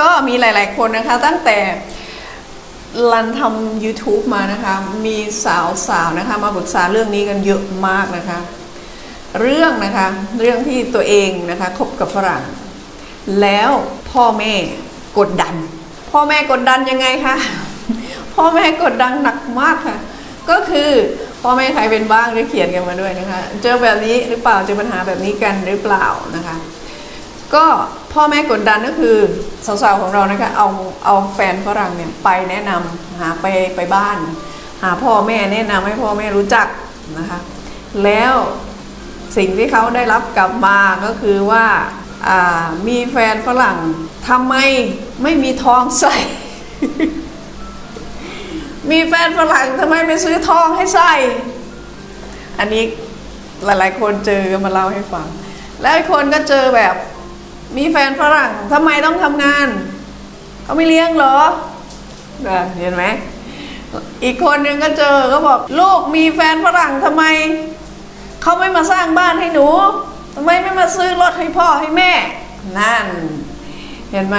ก็มีหลาย ๆ คนนะคะ ตั้งแต่รันทำ YouTube มานะคะ มีสาว ๆ นะคะ มาปรึกษาเรื่องนี้กันเยอะมากนะคะ เรื่องนะคะ เรื่องที่ตัวเองนะคะคบกับฝรั่ง แล้วพ่อแม่กดดัน พ่อแม่กดดันยังไงคะ พ่อแม่กดดันหนักมากค่ะ ก็คือพ่อแม่ใครเป็นบ้างได้เขียนกันมาด้วยนะคะ เจอแบบนี้หรือเปล่าเจอปัญหาแบบนี้กันหรือเปล่านะคะ ก็พ่อแม่กดดันก็คือสาวๆของเรานะคะเอาเอาแฟนฝรั่งเนี่ยไปแนะนำหาไปไปบ้าน หาพ่อแม่แนะนำให้พ่อแม่รู้จักนะคะแล้วสิ่งที่เขาได้รับกลับมาก็คือว่าามีแฟนฝรั่งทำไมไม่มีทองใส่ มีแฟนฝรั่งทำไมไม่ซื้อทองให้ใส่ อันนี้หลายๆคนเจอมาเล่าให้ฟัง แล้วคนก็เจอแบบ มีแฟนฝรั่งทำไมต้องทำงานเขาไม่เลี้ยงเหรอเห็นไหมอีกคนหนึ่งก็เจอก็บอกลูกมีแฟนฝรั่งทำไมเขาไม่มาสร้างบ้านให้หนูทำไมไม่มาซื้อรถให้พ่อให้แม่ นั่น เห็นไหม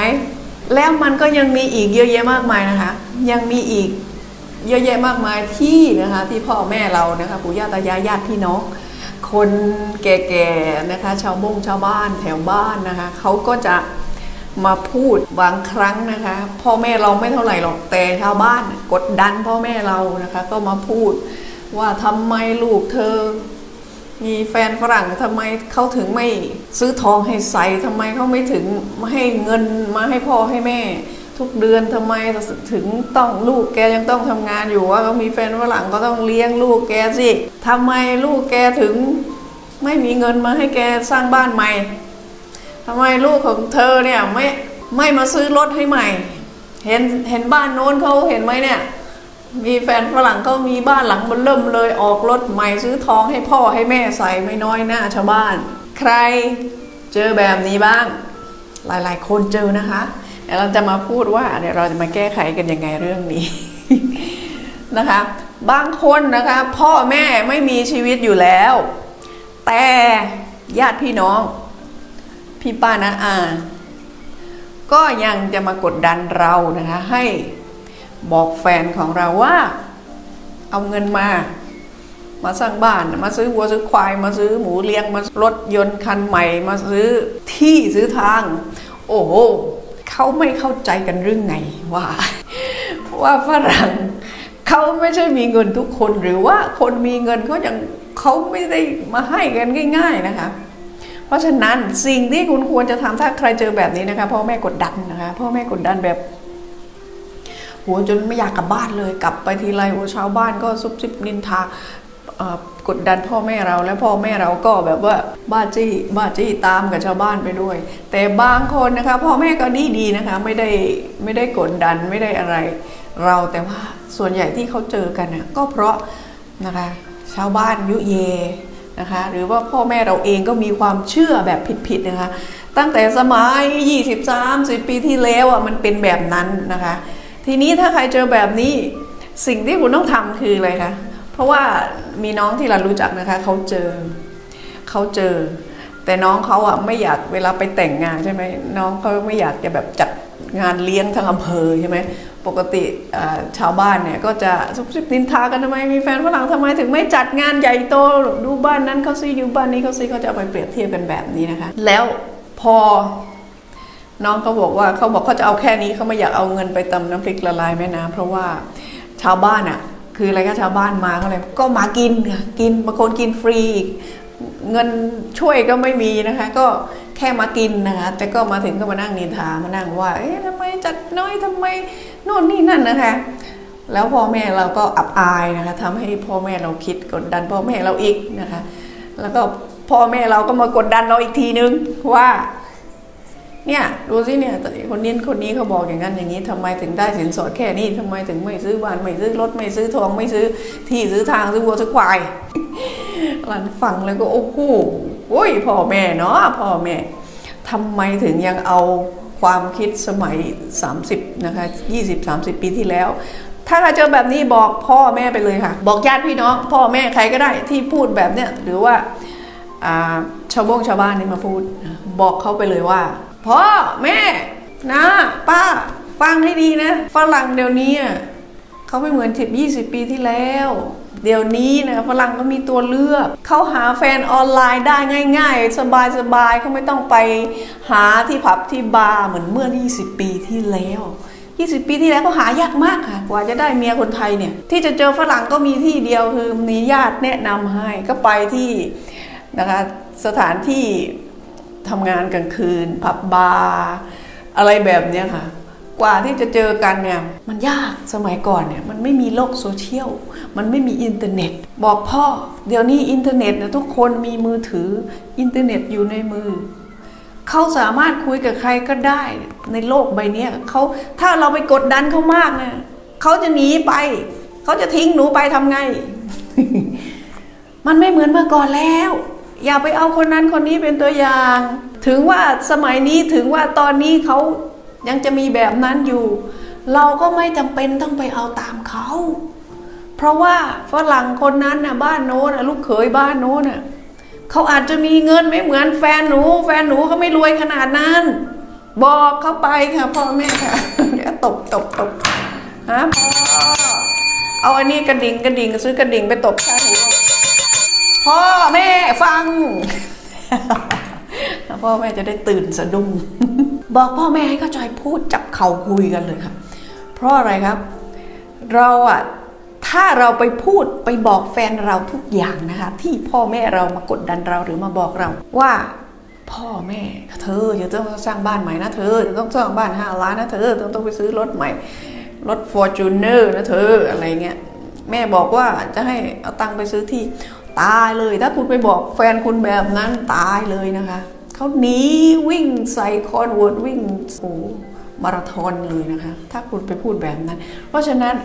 แล้วมันก็ยังมีอีกเยอะแยะมากมายนะคะ ยังมีอีกเยอะแยะมากมายที่นะคะ ที่พ่อแม่เรานะคะปู่ย่าตายายญาติพี่น้อง คนแก่ๆนะคะ ชาวบงชาวบ้านแถวบ้านนะคะเขาก็จะมาพูดบางครั้งนะคะ พ่อแม่เราไม่เท่าไหร่หรอกแต่ชาวบ้านกดดันพ่อแม่เรานะคะ ก็มาพูดว่าทำไมลูกเธอ มีแฟนฝรั่งทำไมเขาถึงไม่ซื้อทองให้ใส่ทำไมเขาไม่ถึงให้เงินมาให้พ่อให้แม่ ทุกเดือนทำไมถึงต้องลูกแกยังต้องทำงานอยู่ว่าเขามีแฟนฝรั่งก็ต้องเลี้ยงลูกแกสิทำไมลูกแกถึงไม่มีเงินมาให้แกสร้างบ้านใหม่ทำไมลูกของเธอเนี่ยไม่ไม่มาซื้อรถให้ใหม่ เห็นเห็นบ้านโน้นเขาเห็นไหมเนี่ย มีแฟนฝรั่งก็มีบ้านหลังมันเริ่มเลยออกรถใหม่ซื้อทองให้พ่อให้แม่ใส่ไม่น้อยหน้าชาวบ้าน ใครเจอแบบนี้บ้าง หลายๆ คนเจอนะคะ เราจะมาพูดว่าเดี๋ยเราจะมาแก้ไขกันยังไงเรื่องนี้นะคะ บางคนนะคะ พ่อแม่ไม่มีชีวิตอยู่แล้ว แต่ญาติพี่น้อง พี่ป้านะอาก็ยังจะมากดดันเรานะคะ ให้บอกแฟนของเราว่า เอาเงินมา มาสร้างบ้านมาซื้อวัวซื้อควายมาซื้อหมูเลี้ยงมารถยนต์คันใหม่ มาซื้อที่ซื้อทาง โอ้โห เขาไม่เข้าใจกันเรื่องไงว่า ว่าฝรั่งเขาไม่ใช่มีเงินทุกคนหรือว่าคนมีเงินเขายังเขาไม่ได้มาให้กันง่าย ๆนะคะ เพราะฉะนั้นสิ่งที่คุณควรจะทำถ้าใครเจอแบบนี้นะคะพ่อแม่กดดันนะคะพ่อแม่กดดันแบบโหจนไม่อยากกลับบ้านเลยกลับไปทีไรโอ้ชาวบ้านก็ซุบซิบนินทา กดดันพ่อแม่เราแล้วพ่อแม่เราก็แบบว่าบ้าจี้บ้าจี้ตามกับชาวบ้านไปด้วย แต่บางคนนะคะพ่อแม่ก็ดีดีนะคะไม่ได้ไม่ได้กดดันไม่ได้อะไร เราแต่ว่าส่วนใหญ่ที่เขาเจอกันน่ะก็เพราะนะคะชาวบ้านยุเยนะคะหรือว่าพ่อแม่เราเองก็มีความเชื่อแบบผิดๆนะคะตั้งแต่สมัย 20-30 ปีที่แล้วอะมันเป็นแบบนั้นนะคะ ทีนี้ถ้าใครเจอแบบนี้สิ่งที่คุณต้องทำคืออะไรคะ ราะว่ามีน้องที่เรารู้จักนะคะเขาเจอเขาเจอ แต่น้องเขาอะไม่อยากเวลาไปแต่งงานใช่ไหมน้องเขาไม่อยากจะแบบจัดงานเลี้ยงทั้งอำเภอใช่ไหมปกติชาวบ้านเนี่ยก็จะซุบซิบนินทากันทำไมมีแฟนฝรั่งทำไมถึงไม่จัดงานใหญ่โตดูบ้านนั้นเขาซิอยู่บ้านนี้เขาซิเขาจะไปเปรียบเทียบกันแบบนี้นะคะ แล้วพอน้องเขาบอกว่าเขาบอกเขาจะเอาแค่นี้เขาไม่อยากเอาเงินไปตำน้ำพริกละลายแม่น้ำเพราะว่าชาวบ้านอะ คืออะไรก็ชาวบ้านมาก็เลยก็มากินกินบางคนกินฟรีอีกเงินช่วยก็ไม่มีนะคะ ก็แค่มากินนะคะแต่ก็มาถึงก็มานั่งนินทามานั่งว่าเอ๊ะทำไมจัดน้อยทำไมโน่นนี่นั่นนะคะ แล้วพ่อแม่เราก็อับอายนะคะทำให้พ่อแม่เราคิดกดดันพ่อแม่เราอีกนะคะ แล้วก็พ่อแม่เราก็มากดดันเราอีกทีนึงว่า เนี่ยดูสิเนี่ยคนนี้คนนี้เขาบอกอย่างนั้นอย่างนี้ทำไมถึงได้สินสอดแค่นี้ทำไมถึงไม่ซื้อบ้านไม่ซื้อรถไม่ซื้อทองไม่ซื้อที่ซื้อทางซื้อวัวซื้อควายหลังฟังแล้วก็โอ้โหโอ้ยพ่อแม่เนาะพ่อแม่ทำไมถึงยังเอาความคิดสมัย 30นะคะ20 30 ปีที่แล้ว ถ้าใครเจอแบบนี้บอกพ่อแม่ไปเลยค่ะ บอกญาติพี่น้อง พ่อแม่ใครก็ได้ที่พูดแบบเนี้ยหรือว่าอ่าชาวบ้งชาวบ้านนี่มาพูด บอกเขาไปเลยว่า พ่อแม่นะป้าฟังให้ดีนะฝรั่งเดี๋ยวนี้อะเขาไม่เหมือนสิบยี่สิบปีที่แล้ว เดี๋ยวนี้นะฝรั่งก็มีตัวเลือก เขาหาแฟนออนไลน์ได้ง่าย ๆ สบายๆเขาไม่ต้องไปหาที่ผับที่บาร์เหมือนเมื่อ 20 ปีที่แล้ว 20 ปีที่แล้วก็หายากมากค่ะ กว่าจะได้เมียคนไทยเนี่ย ที่จะเจอฝรั่งก็มีที่เดียวคือมีญาติแนะนำให้ก็ไปที่นะคะสถานที่ ทำงานกลางคืน ผับบาร์อะไรแบบนี้ค่ะ กว่าที่จะเจอกันเนี่ย มันยากสมัยก่อนเนี่ย มันไม่มีโลกโซเชียล มันไม่มีอินเทอร์เน็ต บอกพ่อ เดี๋ยวนี้อินเทอร์เน็ตนะทุกคนมีมือถืออินเทอร์เน็ตอยู่ในมือเขาสามารถคุยกับใครก็ได้ในโลกใบนี้เขาถ้าเราไปกดดันเขามากเนี่ยเขาจะหนีไป เขาจะทิ้งหนูไปทำไง มันไม่เหมือนเมื่อก่อนแล้ว อย่าไปเอาคนนั้นคนนี้เป็นตัวอย่าง ถึงว่าสมัยนี้ถึงว่าตอนนี้เขายังจะมีแบบนั้นอยู่ เราก็ไม่จำเป็นต้องไปเอาตามเขา เพราะว่าฝรั่งคนนั้นน่ะบ้านโน้นลูกเขยบ้านโน้นน่ะเขาอาจจะมีเงินไม่เหมือนแฟนหนู แฟนหนูเขาไม่รวยขนาดนั้น บอกเขาไปค่ะพ่อแม่ค่ะเดี๋ยวตบตบตบฮะพ่อเอาอันนี้กระดิ่งกระดิ่งซื้อกระดิ่งไปตบข้างหู พ่อแม่ฟังแล้วพ่อแม่จะได้ตื่นสะดุ้งบอกพ่อแม่ให้เข้าใจพูดจับเข่าคุยกันเลยครับเพราะอะไรครับ เราอะถ้าเราไปพูดไปบอกแฟนเราทุกอย่างนะคะ ที่พ่อแม่เรามากดดันเราหรือมาบอกเราว่าพ่อแม่เธอจะต้องสร้างบ้านใหม่นะเธอจะต้องสร้างบ้านห้าล้านนะเธอต้องต้องไปซื้อรถใหม่รถฟอร์จูเนอร์นะเธออะไรเงี้ยแม่บอกว่าจะให้เอาตังค์ไปซื้อที่ ตายเลย ถ้าคุณไปบอกแฟนคุณแบบนั้นตายเลยนะคะเขาหนีวิ่งใส่คอนเวิร์ดวิ่งโอ้มาราธอนเลยนะคะ ถ้าคุณไปพูดแบบนั้น เพราะฉะนั้น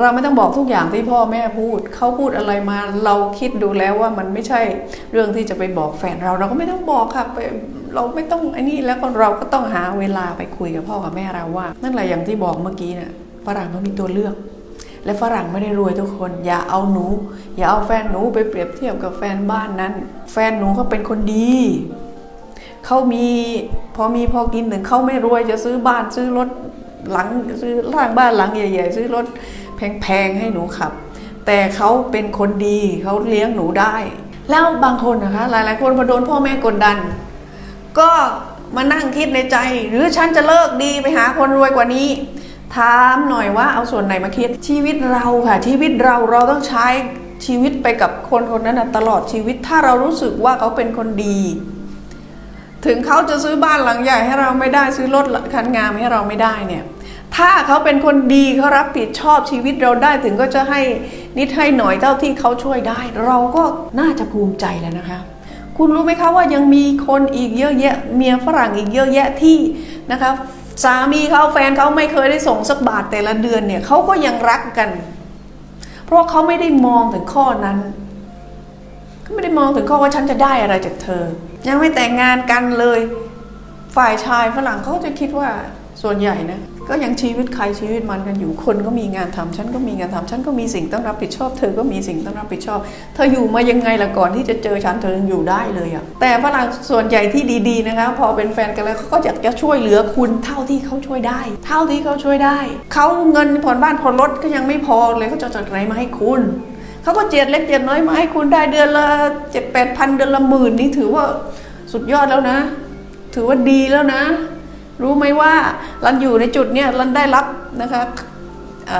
เราไม่ต้องบอกทุกอย่างที่พ่อแม่พูด เขาพูดอะไรมาเราคิดดูแล้วว่ามันไม่ใช่เรื่องที่จะไปบอกแฟนเรา เราก็ไม่ต้องบอกค่ะไปเราไม่ต้องไอ้นี่แล้วก็เราก็ต้องหาเวลาไปคุยกับพ่อกับแม่เราว่า นั่นแหละอย่างที่บอกเมื่อกี้เนี่ยฝรั่งเขามีตัวเลือก และฝรั่งไม่ได้รวยทุกคน อย่าเอาหนู อย่าเอาแฟนหนูไปเปรียบเทียบกับแฟนบ้านนั้น แฟนหนูเขาเป็นคนดีเขามีพอมีพอกินถึงเขาไม่รวยจะซื้อบ้านซื้อรถหลังซื้อร่างบ้านหลังใหญ่ ๆ ซื้อรถแพงๆให้หนูขับ แต่เขาเป็นคนดีเขาเลี้ยงหนูได้ แล้วบางคนนะคะ หลายๆ คนพอโดนพ่อแม่กดดัน ก็มานั่งคิดในใจ หรือฉันจะเลิกดีไปหาคนรวยกว่านี้ ถามหน่อยว่าเอาส่วนไหนมาคิด ชีวิตเราค่ะ ชีวิตเราเราต้องใช้ชีวิตไปกับคนคนนั้นนะตลอดชีวิตถ้าเรารู้สึกว่าเขาเป็นคนดี ถึงเขาจะซื้อบ้านหลังใหญ่ให้เราไม่ได้ซื้อรถคันงามให้เราไม่ได้เนี่ยถ้าเขาเป็นคนดีเขารับผิดชอบชีวิตเราได้ถึงก็จะให้นิดให้หน่อยเท่าที่เขาช่วยได้ เราก็น่าจะภูมิใจแล้วนะคะ คุณรู้ไหมคะว่ายังมีคนอีกเยอะแยะ เมียฝรั่งอีกเยอะแยะที่นะคะ สามีเขาแฟนเขาไม่เคยได้ส่งสักบาทแต่ละเดือนเนี่ยเขาก็ยังรักกัน เพราะเขาไม่ได้มองถึงข้อนั้นเขาไม่ได้มองถึงข้อว่าฉันจะได้อะไรจากเธอ ยังไม่แต่งงานกันเลย ฝ่ายชายฝรั่งเขาจะคิดว่าส่วนใหญ่นะ ก็ยังชีวิตใครชีวิตมันกันอยู่คนก็มีงานทำฉันก็มีงานทำฉันก็มีสิ่งต้องรับผิดชอบ เธอก็มีสิ่งต้องรับผิดชอบ เธออยู่มายังไงล่ะก่อนที่จะเจอฉันเธอยังอยู่ได้เลยอะแต่ฝรั่งส่วนใหญ่ที่ดีๆนะคะ พอเป็นแฟนกันแล้วเขาก็อยากจะช่วยเหลือคุณเท่าที่เขาช่วยได้ เท่าที่เขาช่วยได้เขาเงินผ่อนบ้านผ่อนรถก็ยังไม่พอเลยเขาจะจัดไหนมาให้คุณเขาก็เจียดเล็กเจียดน้อยมาให้คุณได้เดือนละเจ็ดแปดพันเดือนละหมื่นนี่ถือว่าสุดยอดแล้วนะ ถือว่าดีแล้วนะ รู้ไหมว่ารันอยู่ในจุดเนี้ยรันได้รับนะคะเ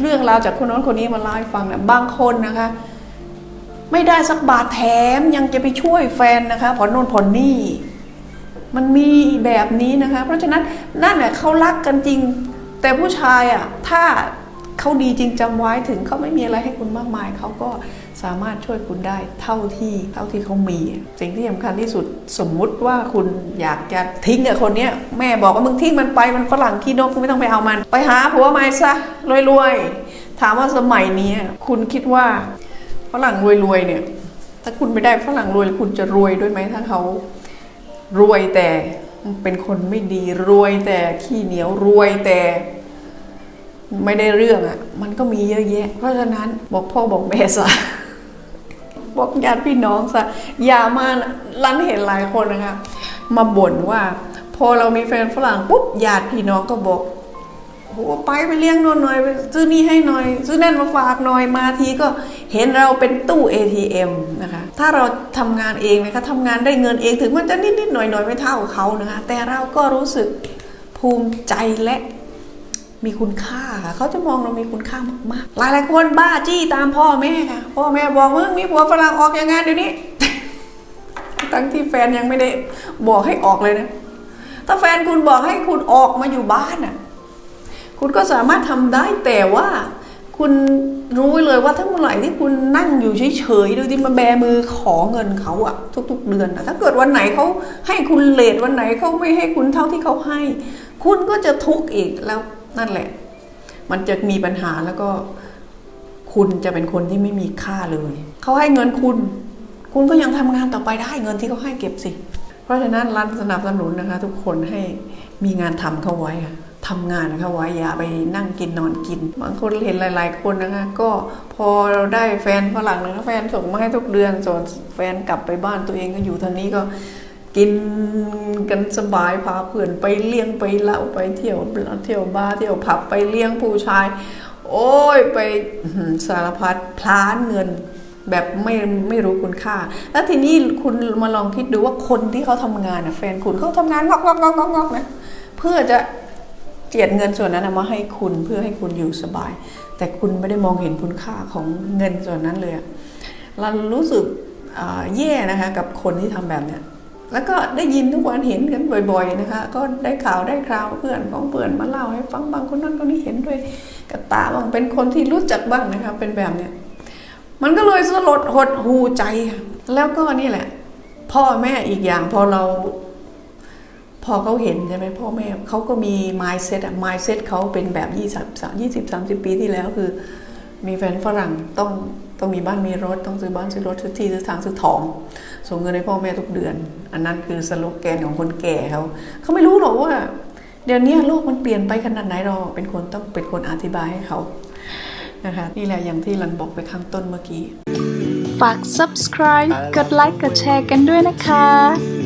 เรื่องราวจากคนโน้นคนนี้มาเล่าให้ฟังเนี่ยบางคนนะคะ ไม่ได้สักบาทแถมยังจะไปช่วยแฟนนะคะผ่อนโน่นผ่อนนี่มันมีแบบนี้นะคะ เพราะฉะนั้นนั่นแหละเขารักกันจริง แต่ผู้ชายอะถ้า เขาดีจริงจำไว้ถึงเขาไม่มีอะไรให้คุณมากมาย เขาก็สามารถช่วยคุณได้เท่าที่เท่าที่เขามี สิ่งที่สำคัญที่สุดสมมุติว่าคุณอยากจะทิ้งกับคนเนี้ยแม่บอกว่ามึงทิ้งมันไปมันฝรั่งขี้นกคุณไม่ต้องไปเอามัน ไปหาผัวใหม่ซะรวยๆถามว่าสมัยนี้คุณคิดว่าฝรั่งรวยๆเนี่ย ถ้าคุณไม่ได้ฝรั่งรวยคุณจะรวยด้วยไหมถ้าเขารวยแต่เป็นคนไม่ดีรวยแต่ขี้เหนียวรวยแต่ ไม่ได้เรื่องอะ่ะ มันก็มีเยอะแยะ เพราะฉะนั้นบอกพ่อบอกแม่ซะบอกญาติพี่น้องซะอย่ามารันเห็นหลายคนนะคะ มาบ่นว่า พอเรามีแฟนฝรั่งปุ๊บญาติพี่น้องก็บอกโอ้โหไปไปเลี้ยงนนหน่อยไปซื้อนี่ให้หน่อย ซื้อนั่นมาฝากหน่อยมาทีก็เห็นเราเป็นตู้ ATM นะคะ ถ้าเราทำงานเองนะคะทำงานได้เงินเองถึงมันจะนิดๆหน่อยๆไม่เท่าเขานะคะ แต่เราก็รู้สึกภูมิใจและ มีคุณค่าค่ะเขาจะมองเรามีคุณค่ามากๆหลายๆคนบ้าจี้ตามพ่อแม่ค่ะพ่อแม่บอกมึงมีผัวฝรั่งออกอย่างงานเดี๋ยวนี้ ทั้งที่แฟนยังไม่ได้บอกให้ออกเลยนะถ้าแฟนคุณบอกให้คุณออกมาอยู่บ้านน่ะ คุณก็สามารถทำได้แต่ว่าคุณรู้เลยว่าถ้าเมื่อไหร่ที่คุณนั่งอยู่เฉยๆโดยที่มาแบมือขอเงินเขาอะทุก ๆ เดือนอะถ้าเกิดวันไหนเขาให้คุณเลทวันไหนเขาไม่ให้คุณเท่าที่เขาให้ คุณก็จะทุกข์อีกแล้ว นั่นแหละ มันจะมีปัญหาแล้วก็คุณจะเป็นคนที่ไม่มีค่าเลย เขาให้เงินคุณ คุณก็ยังทำงานต่อไปได้เงินที่เขาให้เก็บสิ เพราะฉะนั้นรัฐสนับสนุนนะคะ ทุกคนให้มีงานทำเข้าไว้ค่ะทำงานเข้าไว้อย่าไปนั่งกินนอนกินบางคนเห็นหลาย ๆ คนนะคะ ก็พอเราได้แฟนฝรั่งนะคะแฟนส่งมาให้ทุกเดือนส่วนแฟนกลับไปบ้านตัวเองก็อยู่ทางนี้ก็ กินกันสบายพาเพื่อนไปเลี้ยงไปเล้าไปเที่ยวเที่ยวบาร์เที่ยวผับไปเลี้ยงผู้ชาย โอ้ยไปสารพัดพลานเงินแบบไม่ไม่รู้คุณค่า แล้วทีนี้คุณมาลองคิดดูว่าคนที่เขาทำงานนะแฟนคุณเขาทำงานงอกงอกงอกงอกงอกนะเพื่อจะเจียดเงินส่วนนั้นมาให้คุณเพื่อให้คุณอยู่สบาย แต่คุณไม่ได้มองเห็นคุณค่าของเงินส่วนนั้นเลยเรารู้สึกแย่นะคะกับคนที่ทำแบบเนี้ย แล้วก็ได้ยินทุกวันเห็นกันบ่อยๆนะคะ ก็ได้ข่าวได้คราวเพื่อนของเพื่อนมาเล่าให้ฟังบางคนนั้นคนนี้เห็นด้วยกับตาบางเป็นคนที่รู้จักบ้างนะคะเป็นแบบเนี้ยมันก็เลยสลดหดหูใจ แล้วก็นี่แหละ พ่อแม่อีกอย่างพอเรา พอเขาเห็นใช่ไหมพ่อแม่เขาก็มี mindset อะ mindset เขาเป็นแบบ20 20 30ปีที่แล้วคือ มีแฟนฝรั่งต้องต้องมีบ้านมีรถต้องซื้อบ้านซื้อรถซื้อที่ซื้อทางซื้อทองส่งเงินให้พ่อแม่ทุกเดือน อันนั้นคือสโลแกนของคนแก่เขาเขาไม่รู้หรอกว่า เดี๋ยวนี้โลกมันเปลี่ยนไปขนาดไหนเราเป็นคนต้องเป็นคนอธิบายให้เขานะคะนี่แหละอย่างที่รันบอกไปข้างต้นเมื่อกี้ ฝาก subscribe กดไลค์กดแชร์กันด้วยนะคะ